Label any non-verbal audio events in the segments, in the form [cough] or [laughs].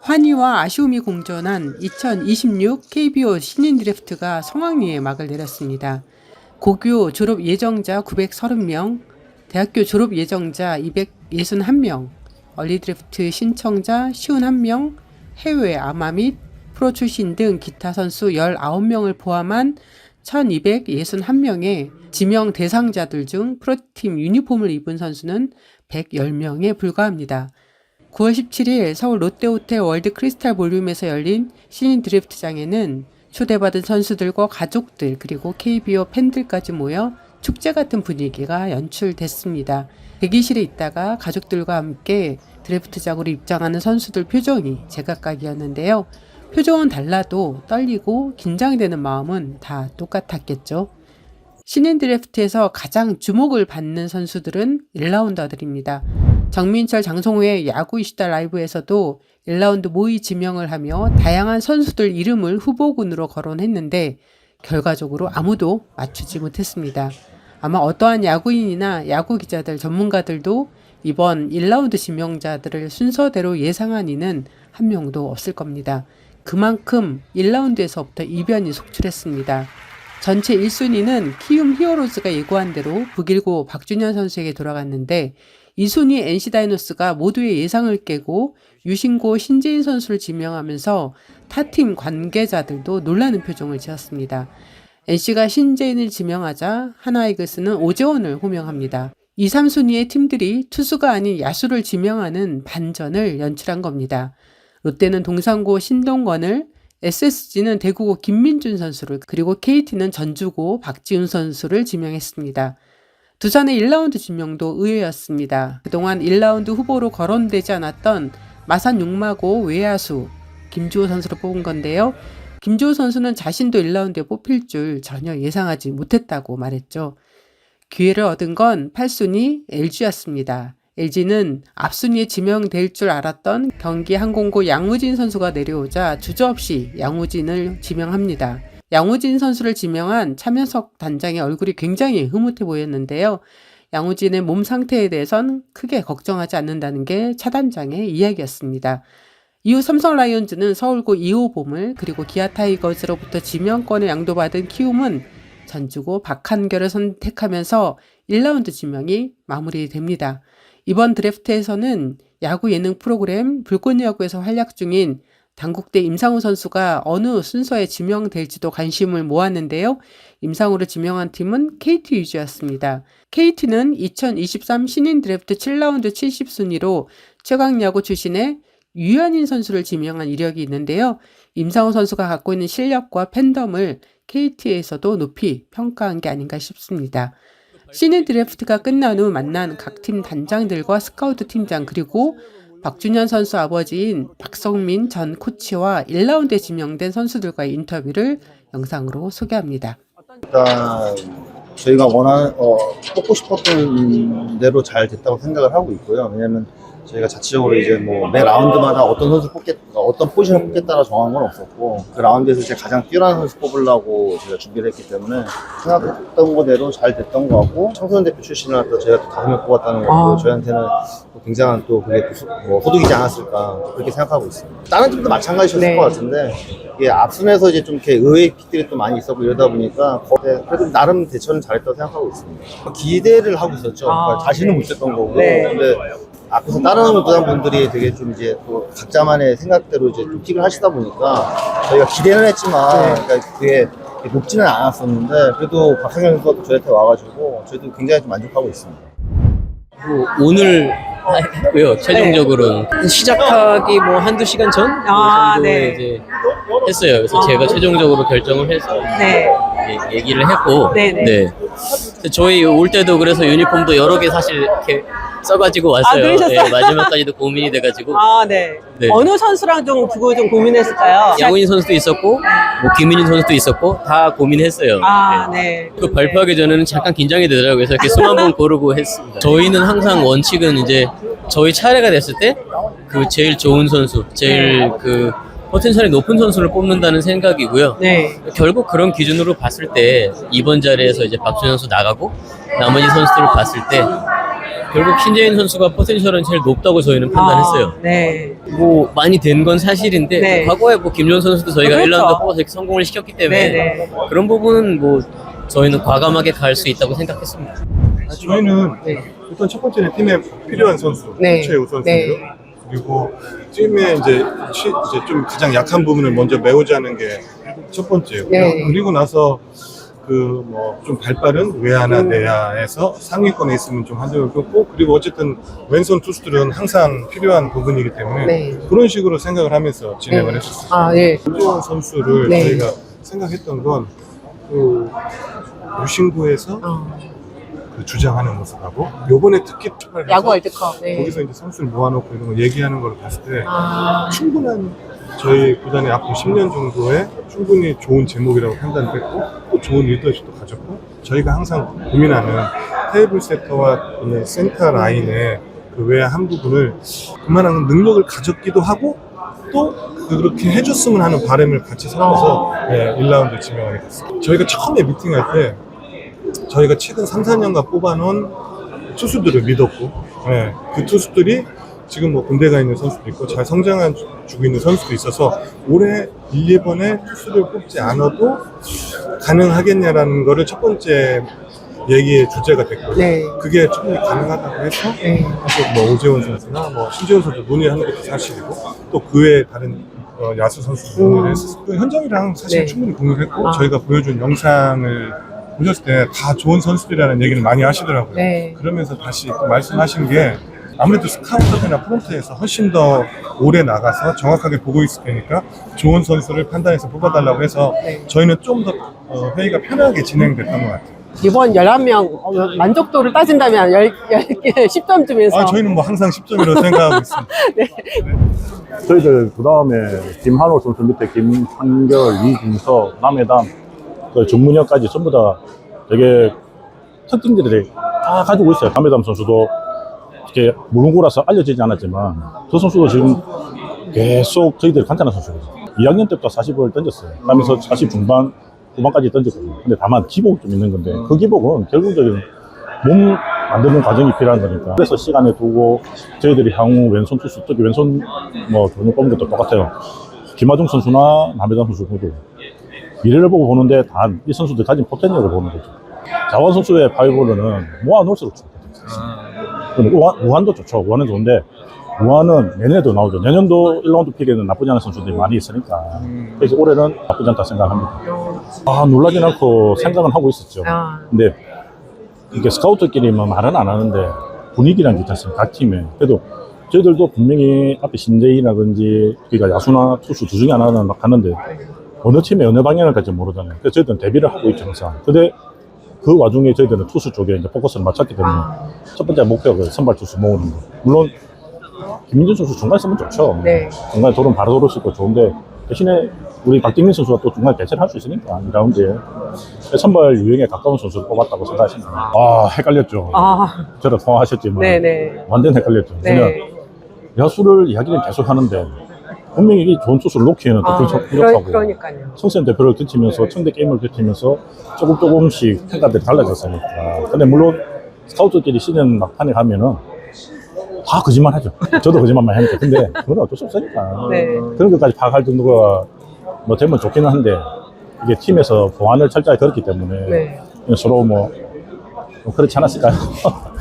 환희와 아쉬움이 공존한 2026 KBO 신인 드래프트가 성황리에 막을 내렸습니다. 고교 졸업 예정자 930명, 대학교 졸업 예정자 261명, 얼리 드래프트 신청자 51명, 해외 아마 및 프로 출신 등 기타 선수 19명을 포함한 1261명의 지명 대상자들 중 프로팀 유니폼을 입은 선수는 110명에 불과합니다. 9월 17일 서울 롯데호텔 월드 크리스탈 볼륨에서 열린 신인 드래프트장에는 초대받은 선수들과 가족들 그리고 KBO 팬들까지 모여 축제 같은 분위기가 연출됐습니다. 대기실에 있다가 가족들과 함께 드래프트장으로 입장하는 선수들 표정이 제각각이었는데요. 표정은 달라도 떨리고 긴장되는 마음은 다 똑같았겠죠. 신인 드래프트에서 가장 주목을 받는 선수들은 1라운더들입니다. 정민철, 장성호의 야구 이슈다 라이브에서도 1라운드 모의 지명을 하며 다양한 선수들 이름을 후보군으로 거론했는데 결과적으로 아무도 맞추지 못했습니다. 아마 어떠한 야구인이나 야구 기자들, 전문가들도 이번 1라운드 지명자들을 순서대로 예상한 이는 한 명도 없을 겁니다. 그만큼 1라운드에서부터 이변이 속출했습니다. 전체 1순위는 키움 히어로즈가 예고한 대로 북일고 박준현 선수에게 돌아갔는데 2순위 NC 다이노스가 모두의 예상을 깨고 유신고 신재인 선수를 지명하면서 타팀 관계자들도 놀라는 표정을 지었습니다. NC가 신재인을 지명하자 하나이글스는 오재원을 호명합니다. 2, 3순위의 팀들이 투수가 아닌 야수를 지명하는 반전을 연출한 겁니다. 롯데는 동상고 신동건을 SSG는 대구고 김민준 선수를 그리고 KT는 전주고 박지훈 선수를 지명했습니다. 두산의 1라운드 지명도 의외였습니다. 그동안 1라운드 후보로 거론되지 않았던 마산 육마고 외야수 김주호 선수를 뽑은 건데요. 김주호 선수는 자신도 1라운드에 뽑힐 줄 전혀 예상하지 못했다고 말했죠. 기회를 얻은 건 8순위 LG였습니다. LG는 앞순위에 지명될 줄 알았던 경기 항공고 양우진 선수가 내려오자 주저없이 양우진을 지명합니다. 양우진 선수를 지명한 차면석 단장의 얼굴이 굉장히 흐뭇해 보였는데요. 양우진의 몸 상태에 대해선 크게 걱정하지 않는다는 게 차 단장의 이야기였습니다. 이후 삼성 라이온즈는 서울고 2호 봄을 그리고 기아 타이거즈로부터 지명권을 양도받은 키움은 전주고 박한결을 선택하면서 1라운드 지명이 마무리됩니다. 이번 드래프트에서는 야구 예능 프로그램 불꽃 야구에서 활약 중인 당국대 임상우 선수가 어느 순서에 지명될지도 관심을 모았는데요. 임상우를 지명한 팀은 KT 위주였습니다. KT는 2023 신인 드래프트 7라운드 70순위로 최강야구 출신의 유현인 선수를 지명한 이력이 있는데요. 임상우 선수가 갖고 있는 실력과 팬덤을 KT에서도 높이 평가한 게 아닌가 싶습니다. 신인 드래프트가 끝난 후 만난 각 팀 단장들과 스카우트 팀장 그리고 박준현 선수 아버지인 박성민 전 코치와 1라운드에 지명된 선수들과의 인터뷰를 영상으로 소개합니다. 일단 저희가 원하 어, 뽑고 싶었던 대로 잘 됐다고 생각을 하고 있고요. 왜냐면 저희가 자체적으로 이제 뭐 매 라운드마다 어떤 선수 뽑겠 어떤 포지션을 뽑겠다라 정한 건 없었고 그 라운드에서 이제 가장 뛰어난 선수 뽑으려고 저희가 준비를 했기 때문에 생각했던 거대로 잘 됐던 거 같고 청소년 대표 출신을 또 저희가 또 다섯 명 뽑았다는 거고 아. 저희한테는 또 굉장한 또 그게 또 소, 뭐 소득이지 않았을까 그렇게 생각하고 있습니다. 다른 팀도 마찬가지셨을 네. 것 같은데 이게 앞선에서 이제 좀 이렇게 의외의 픽들이 또 많이 있었고 이러다 보니까 거기에 그래도 나름 대처는 잘했다고 생각하고 있습니다. 기대를 하고 있었죠. 그러니까 아, 자신은 네. 못했던 거고. 네. 근데 앞에서 다른 구단 분들이 되게 좀 이제 또 각자만의 생각대로 이제 좀 픽을 하시다 보니까 저희가 기대는 했지만 네. 그러니까 그게 높지는 않았었는데 그래도 박상현 선수가 또 저희한테 와가지고 저희도 굉장히 좀 만족하고 있습니다. 뭐 오늘 했고요. 최종적으로는 시작하기 뭐 한두 시간 전 아, 정도에 네. 이제 했어요. 그래서 제가 최종적으로 결정을 해서 네. 예- 얘기를 했고 네 네. 네. 저희 올 때도 그래서 유니폼도 여러 개 사실 이렇게 써가지고 왔어요. 아, 그러셨어요? 예, 마지막까지도 고민이 돼가지고 아, 네. 네. 어느 선수랑 좀 두고 좀 고민했을까요? 양훈인 선수도 있었고 뭐 김민인 선수도 있었고 다 고민했어요. 아, 네. 네. 그 발표하기 전에는 잠깐 긴장이 되더라고요. 그래서 이렇게 숨 한 번 고르고 했습니다. 저희는 항상 원칙은 이제 저희 차례가 됐을 때 그 제일 좋은 선수, 제일 그 포텐셜이 높은 선수를 뽑는다는 생각이고요. 네. 결국 그런 기준으로 봤을 때 이번 자리에서 이제 박준현 선수 나가고 나머지 선수들을 봤을 때 결국 신재인 선수가 포텐셜은 제일 높다고 저희는 판단했어요. 아, 네. 뭐 많이 된 건 사실인데 네. 과거에 뭐 김jon 선수도 저희가 그렇죠. 1라운드 뽑아서 이렇게 성공을 시켰기 때문에 네, 네. 그런 부분은 뭐 저희는 과감하게 갈 수 있다고 생각했습니다. 저희는 네. 일단 첫 번째는 팀에 필요한 선수, 네. 최우 선수고요. 네. 그리고 팀의 이제, 취- 이제 좀 가장 약한 부분을 먼저 메우자는 게 첫 번째고요. 네. 그리고 나서 그 뭐 좀 발빠른 외야나 음. 내야에서 상위권에 있으면 좀 한정을 긋고 그리고 어쨌든 왼손 투수들은 항상 필요한 부분이기 때문에 네. 그런 식으로 생각을 하면서 진행을 네. 했었어요. 아, 네. 김주원 선수를 네. 저희가 생각했던 건그 유신구에서 어, 그 주장하는 모습하고 요번에 특히 출발해서 야구 월드컵. 네. 거기서 이제 선수를 모아놓고 이런 거 얘기하는 걸 봤을 때 아, 충분한 저희 구단의 앞으로 10년 정도에 충분히 좋은 제목이라고 판단됐고 또 좋은 리더십도 가졌고 저희가 항상 고민하는 테이블 세터와 이 센터 라인의 그 외야 한 부분을 그만한 능력을 가졌기도 하고 또 그렇게 해줬으면 하는 바람을 같이 예, 1라운드 지명하게 됐습니다. 저희가 처음에 미팅할 때 저희가 최근 3, 4년간 뽑아놓은 투수들을 믿었고 예, 그 투수들이 지금 뭐 군대 가 있는 선수도 있고 잘 성장한 주- 주고 있는 선수도 있어서 올해 1, 2번에 투수를 뽑지 않아도 가능하겠냐라는 거를 첫 번째 얘기의 주제가 됐고 네. 그게 충분히 가능하다고 해서 네. 사실 뭐 오재원 선수나 뭐 신재원 선수 논의하는 것도 사실이고 또 그 외에 다른 어, 야수 선수 논의를 했었고 또 현정이랑 사실 네. 충분히 공유를 했고 아. 저희가 보여준 영상을 보셨을 때 다 좋은 선수들이라는 얘기를 많이 하시더라고요. 네. 그러면서 다시 또 말씀하신 게 아무래도 스카우터나 프론트에서 훨씬 더 오래 나가서 정확하게 보고 있을 테니까 좋은 선수를 판단해서 뽑아달라고 해서 네. 저희는 좀더 어, 회의가 편하게 진행됐던 것 같아요. 이번 11명 어, 만족도를 따진다면 10, 10개, 10점쯤에서. 아, 저희는 뭐 항상 10점이라고 생각하고 있습니다. [laughs] 저희들 그 다음에 김한호 선수 밑에 김한결, 이준서, 남해담, 그 정문혁까지 전부 다 되게 특징들이 다 가지고 있어요. 남해담 선수도 이렇게 무릉고라서 알려지지 않았지만 저 선수도 지금 계속 저희들이 관찰한 선수거든요. 2학년 때부터 40을 던졌어요. 그러면서 40 중반, 후반까지 던졌거든요. 근데 다만 기복이 좀 있는 건데 그 기복은 결국적인 몸 만드는 과정이 필요한 거니까. 그래서 시간에 두고 저희들이 향후 왼손 투수, 특히 왼손 뭐 돈을 뽑는 것도 똑같아요. 김하중 선수나 남해당 선수도 미래를 보고 보는데 다이 선수들 가진 포텐셜을 보는 거죠. 자원 선수의 파이볼은 모아놓을수록. 근데 우한, 우한도 좋죠. 우한은 좋은데 우한은 내년에도 나오죠. 내년도 1라운드 픽에는 나쁘지 않은 선수들이 많이 있으니까 그래서 올해는 나쁘지 않다 생각합니다. 아 놀라진 않고 생각은 하고 있었죠. 아, 근데 이게 스카우트끼리만 말은 안 하는데 분위기란 게 있지 않습니까? 각 팀에. 그래도 저희들도 분명히 앞에 신재희라든지 그러니까 야수나 투수 둘 중에 하나는 막 가는데 어느 팀의 어느 방향을 갈지 모르잖아요. 그래서 저희들은 대비를 하고 있죠, 항상. 근데 그 와중에 저희들은 투수 쪽에 이제 포커스를 맞췄기 때문에 첫 번째 목표가 그 선발 투수 모으는 거. 물론 김민준 선수 중간 쓰면 좋죠. 네. 중간에 돌은 바로 돌을 수 있고 좋은데 대신에 우리 박진민 선수가 또 중간에 대체를 할 수 있으니까 2라운드에 선발 유형에 가까운 선수를 뽑았다고 생각하시면 돼요. 아 헷갈렸죠. 아, 저랑 통화하셨지만 네네. 완전 헷갈렸죠. 그냥 네. 야수를 이야기는 계속 하는데 분명히 이 좋은 투수를 놓기에는 또 아. 그러, 부족하고 그러니까요. 청소년 대표를 거치면서 청대 게임을 거치면서 조금 조금씩 평가들이 달라졌으니까. 근데 물론 스카우트들이 시즌 막판에 가면은 다 거짓말 하죠. 저도 거짓말만 하니까. 근데 그건 어쩔 수 없으니까. 네. 그런 것까지 파악할 정도가 뭐 되면 좋기는 한데 이게 팀에서 보안을 철저히 걸었기 때문에 네. 서로 뭐, 뭐 그렇지 않았을까요? [laughs]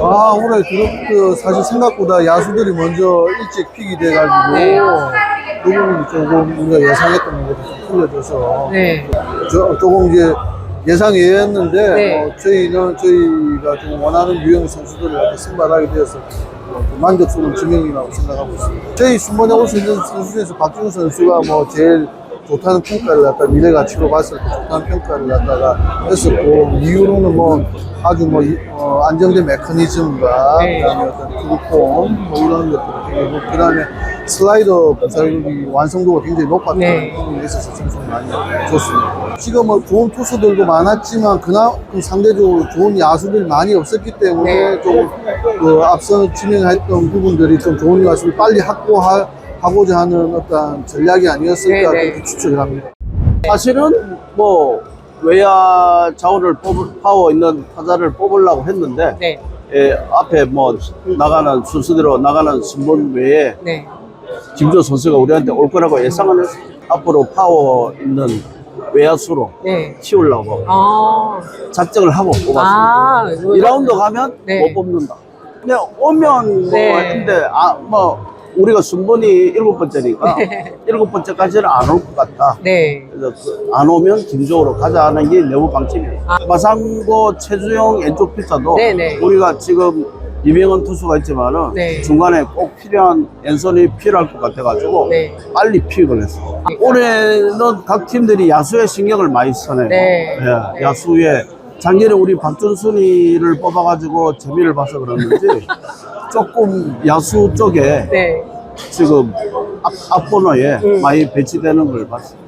아, 올해 드래프트 사실 생각보다 야수들이 먼저 일찍 픽이 돼가지고 네. 그 부분이 조금 우리가 예상했던 것보다 좀 틀려져서 네. 조, 조금 이제 예상 예였는데 네. 어, 저희는 저희가 좀 원하는 유형 선수들을 이렇게 선발하게 되어서 만족스러운 지명이라고 생각하고 있습니다. 저희 순번에 올 수 있는 선수 중에서 박준호 선수가 뭐 제일 좋다는 평가를 갖다 미래 가치로 봤을 때 좋다는 평가를 갖다가 했었고 이후로는 뭐 아주 뭐 이- 어, 안정된 메커니즘과 네. 그다음에 어떤 투구폼 뭐 이런 굉장히 높고 그다음에 슬라이더 분사율이 완성도가 굉장히 높았다는 네. 부분에 있어서 상승 많이 좋습니다. 지금 뭐 좋은 투수들도 많았지만 그나그 상대적으로 좋은 야수들이 많이 없었기 때문에 네. 좀그 앞서 진행했던 부분들이 좀 좋은 야수를 빨리 확보하 고자 하는 어떤 전략이 아니었을까 네, 네. 그렇게 추측을 합니다. 사실은 뭐 외야 자원을 뽑을 파워 있는 타자를 뽑으려고 했는데 네. 앞에 뭐 나가는 순서대로 나가는 순번 외에 네. 김주호 선수가 우리한테 올 거라고 예상을 했어요. 앞으로 파워 있는 외야수로 네. 키우려고 아, 작정을 하고 뽑았습니다. 아, 2라운드 가면 네. 못 뽑는다. 근데 오면 뭐 네. 했는데 아 뭐 우리가 순번이 일곱 번째니까 [laughs] 일곱 번째까지는 안 올 것 같다. 네. 그래서 그안 오면 김종으로 가자 하는 게 내부 방침이에요. 마상고 최주영 왼쪽 피자도 아. 네네. 우리가 지금 이명헌 투수가 있지만은 네. 중간에 꼭 필요한 왼손이 필요할 것 같아가지고 네. 빨리 픽을 했어. 올해는 각 팀들이 야수에 신경을 많이 쓰네요. 네. 예, 야수에 작년에 우리 박준순이를 뽑아가지고 재미를 봐서 그러는지 [laughs] 조금 야수 쪽에 네. 지금 앞, 앞번호에 음. 많이 배치되는 걸 봤어요.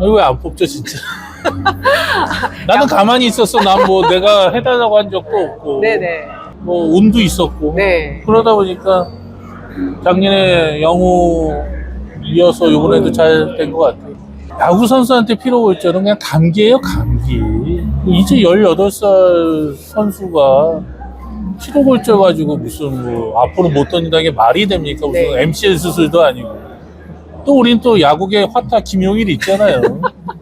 아니 왜안 뽑죠 진짜 [laughs] 나는 가만히 있었어 난 뭐 내가 해달라고 한 적도 없고 네네. 뭐 운도 있었고 네. 그러다 보니까 작년에 영우 이어서 요번에도 잘 된 것 같아요 야구 선수한테 필요 올 줄은 그냥 감기예요 감기 이제 18살 선수가 피로 골절 가지고 무슨 뭐 앞으로 못 던진다는 게 말이 됩니까? 무슨 네. MCL 수술도 아니고. 또 우린 또 야구계 화타 김용일 있잖아요.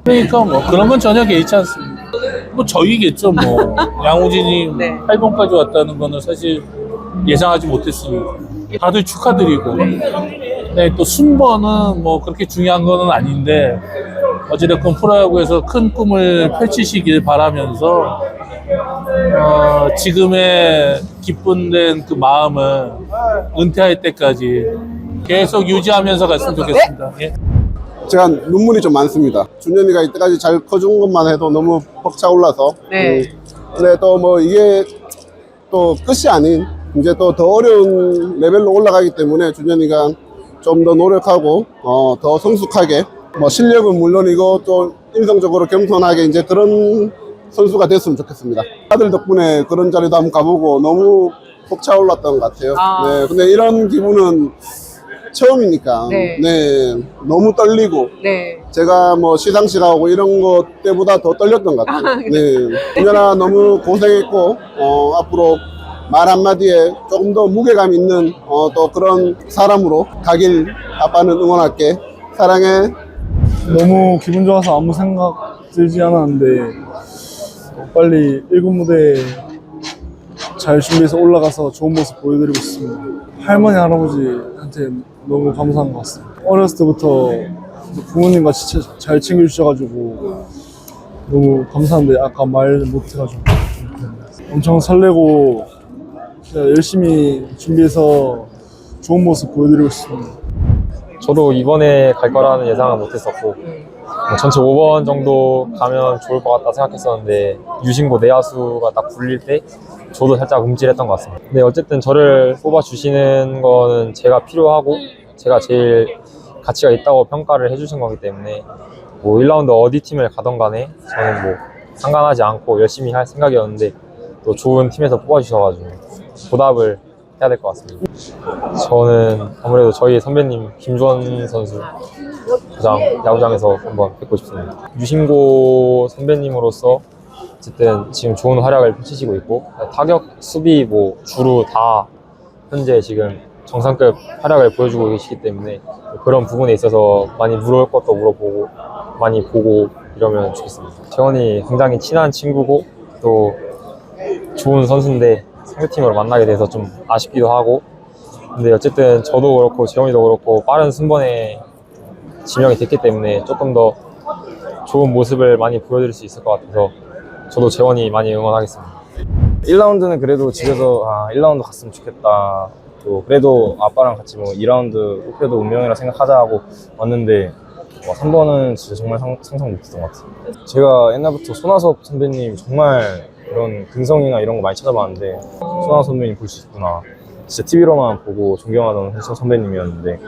그러니까 뭐 그런 건 전혀 개의치 않습니다. 뭐 저희겠죠 뭐. 양우진이 [laughs] 네. 8번까지 왔다는 거는 사실 예상하지 못했으니까 다들 축하드리고. 네, 또 순번은 뭐 그렇게 중요한 거는 아닌데 어찌됐건 프로야구에서 큰 꿈을 펼치시길 바라면서 어, 지금의 기쁜된 그 마음을 은퇴할 때까지 계속 유지하면서 갔으면 좋겠습니다. 예. 제가 눈물이 좀 많습니다. 준현이가 이때까지 잘 커준 것만 해도 너무 벅차올라서. 네. 음, 근데 또 뭐 이게 또 끝이 아닌 이제 또 더 어려운 레벨로 올라가기 때문에 준현이가 좀 더 노력하고 어, 더 성숙하게 뭐 실력은 물론이고 또 인성적으로 겸손하게 이제 그런 선수가 됐으면 좋겠습니다. 아들 덕분에 그런 자리도 한번 가보고 너무 벅차올랐던 것 같아요. 아. 네, 근데 이런 기분은 처음이니까 네. 네, 너무 떨리고 네. 제가 뭐 시상식하고 이런 것 때보다 더 떨렸던 것 같아요. 네. 준현아 너무 고생했고, 어, 앞으로 말 한마디에 조금 더 무게감 있는, 어, 또 그런 사람으로 가길 아빠는 응원할게. 사랑해. 너무 기분 좋아서 아무 생각 들지 않았는데 어, 빨리 1군 무대에 잘 준비해서 올라가서 좋은 모습 보여드리고 싶습니다. 할머니, 할아버지한테 너무 감사한 것 같습니다. 어렸을 때부터 부모님과 진짜 잘 챙겨주셔가지고 너무 감사한데 아까 말 못해가지고 엄청 설레고 열심히 준비해서 좋은 모습 보여드리고 싶습니다. 저도 이번에 갈 거라는 예상은 못했었고 뭐 전체 5번 정도 가면 좋을 것 같다 생각했었는데 유신고 내야수가 딱 불릴 때 저도 살짝 움찔했던 것 같습니다. 근데 어쨌든 저를 뽑아주시는 거는 제가 필요하고 제가 제일 가치가 있다고 평가를 해주신 거기 때문에 뭐 1라운드 어디 팀을 가던 간에 저는 뭐 상관하지 않고 열심히 할 생각이었는데 또 좋은 팀에서 뽑아주셔가지고 보답을 해야 될 것 같습니다. 저는 아무래도 저희 선배님 김주원 선수 가장 야구장에서 한번 뵙고 싶습니다. 유신고 선배님으로서 어쨌든 지금 좋은 활약을 펼치시고 있고 타격, 수비 뭐 주루 다 현재 지금 정상급 활약을 보여주고 계시기 때문에 그런 부분에 있어서 많이 물어볼 것도 물어보고 많이 보고 이러면 좋겠습니다. 재원이 굉장히 친한 친구고 또 좋은 선수인데 상대팀으로 만나게 돼서 좀 아쉽기도 하고 근데 어쨌든 저도 그렇고 재원이도 그렇고 빠른 순번에 지명이 됐기 때문에 조금 더 좋은 모습을 많이 보여드릴 수 있을 것 같아서 저도 재원이 많이 응원하겠습니다. 1라운드는 그래도 집에서 아 1라운드 갔으면 좋겠다. 또 그래도 아빠랑 같이 뭐 2라운드 목표도 운명이라 생각하자 하고 왔는데 와, 3번은 진짜 정말 상, 상상 못했던 것 같아요. 제가 옛날부터 손아섭 선배님 정말 그런 근성이나 이런 거 많이 찾아봤는데 손아섭 선배님 볼 수 있구나. 진짜 TV로만 보고 존경하던 선- 선배님이었는데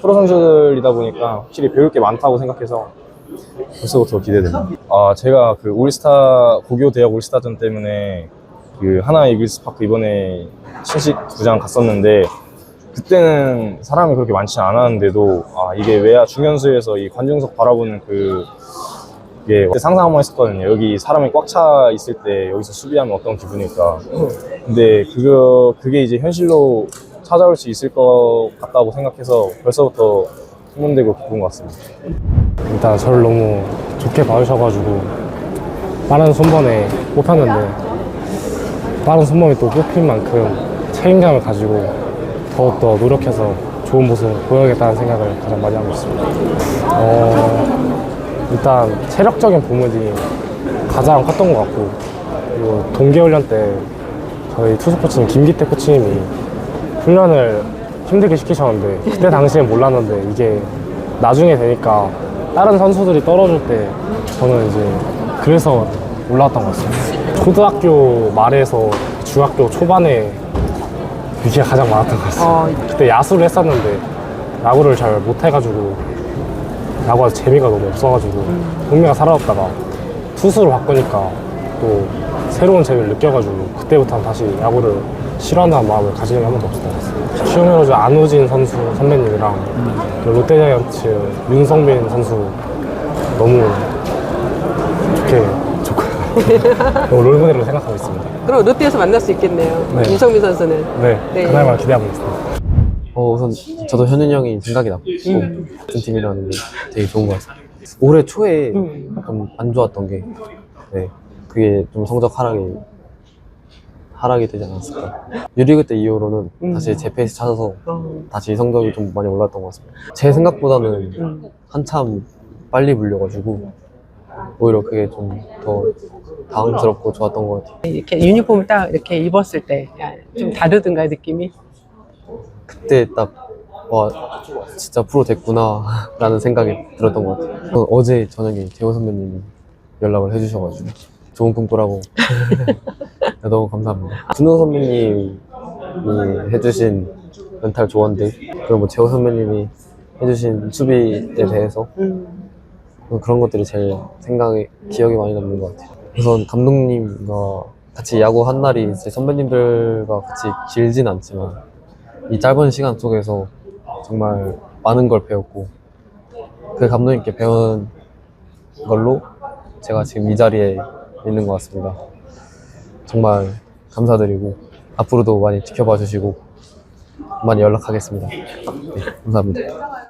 프로 선수들이다 보니까 확실히 배울 게 많다고 생각해서 벌써부터 기대됩니다. 아 제가 그 올스타 고교 대학 올스타전 때문에 그 하나 이글스 파크 이번에 신식 구장 갔었는데 그때는 사람이 그렇게 많지 않았는데도 아 이게 외야 중견수에서 이 관중석 바라보는 그 게 상상 한번 했었거든요. 여기 사람이 꽉 차 있을 때 여기서 수비하면 어떤 기분일까. 근데 그거 그게 이제 현실로 찾아올 수 있을 것 같다고 생각해서 벌써부터 흥분되고 기쁜 것 같습니다. 일단 저를 너무 좋게 봐주셔가지고 빠른 손번에 뽑혔는데 빠른 손번에 또 뽑힌 만큼 책임감을 가지고 더욱더 노력해서 좋은 모습을 보여야겠다는 생각을 가장 많이 하고 있습니다. 어, 일단 체력적인 부분이 가장 컸던 것 같고 그리고 동계훈련 때 저희 투수 코치님 김기태 코치님이 훈련을 힘들게 시키셨는데 그때 당시엔 몰랐는데 이게 나중에 되니까 다른 선수들이 떨어질 때 저는 이제 그래서 올라왔던 것 같습니다. 초등학교 말에서 중학교 초반에 이게 가장 많았던 것 같습니다. 어, 그때 야수를 했었는데 야구를 잘 못해가지고 야구가 재미가 너무 없어가지고 흥미가 사라졌다가 투수로 바꾸니까 또 새로운 재미를 느껴가지고 그때부터는 다시 야구를 싫어한다는 마음을 가지는 게 한 번도 없었던 것 같습니다. 키움히로즈 안우진 선수 선배님이랑 또 롯데자이언츠 윤성빈 선수 너무 좋게 좋고요. [laughs] 너무 롤모델로 생각하고 있습니다. 그럼 롯데에서 만날 수 있겠네요. 네. 윤성민 선수는. 네, 네. 그날만 기대하고 있습니다. 어, 우선 저도 현윤 형이 생각이 나고 같은 팀이라는 게 되게 좋은 것 같습니다. 올해 초에 좀안 좋았던 게 네, 그게 좀 성적 하락이 하락이 되지 않았을까. 유리그 때 이후로는 다시 제 페이스 찾아서 어, 다시 성적이 좀 많이 올랐던 것 같습니다. 제 생각보다는 음. 한참 빨리 물려가지고 오히려 그게 좀 더 당황스럽고 좋았던 것 같아요. 이렇게 유니폼을 딱 이렇게 입었을 때 좀 다르던가요, 느낌이? 그때 딱, 와, 진짜 프로 됐구나, [laughs] 라는 생각이 들었던 것 같아요. 어제 저녁에 재호 선배님이 연락을 해주셔가지고, 좋은 꿈 꾸라고. [laughs] 너무 감사합니다. 준호 선배님이 해주신 멘탈 조언들, 그리고 뭐 재호 선배님이 해주신 수비에 대해서 음. 그런 것들이 제일 생각에, 기억에 많이 남는 것 같아요. 우선 감독님과 같이 야구 한 날이 이제 선배님들과 같이 길진 않지만, 이 짧은 시간 속에서 정말 많은 걸 배웠고 그 감독님께 배운 걸로 제가 지금 이 자리에 있는 것 같습니다. 정말 감사드리고 앞으로도 많이 지켜봐 주시고 많이 연락하겠습니다. 네, 감사합니다.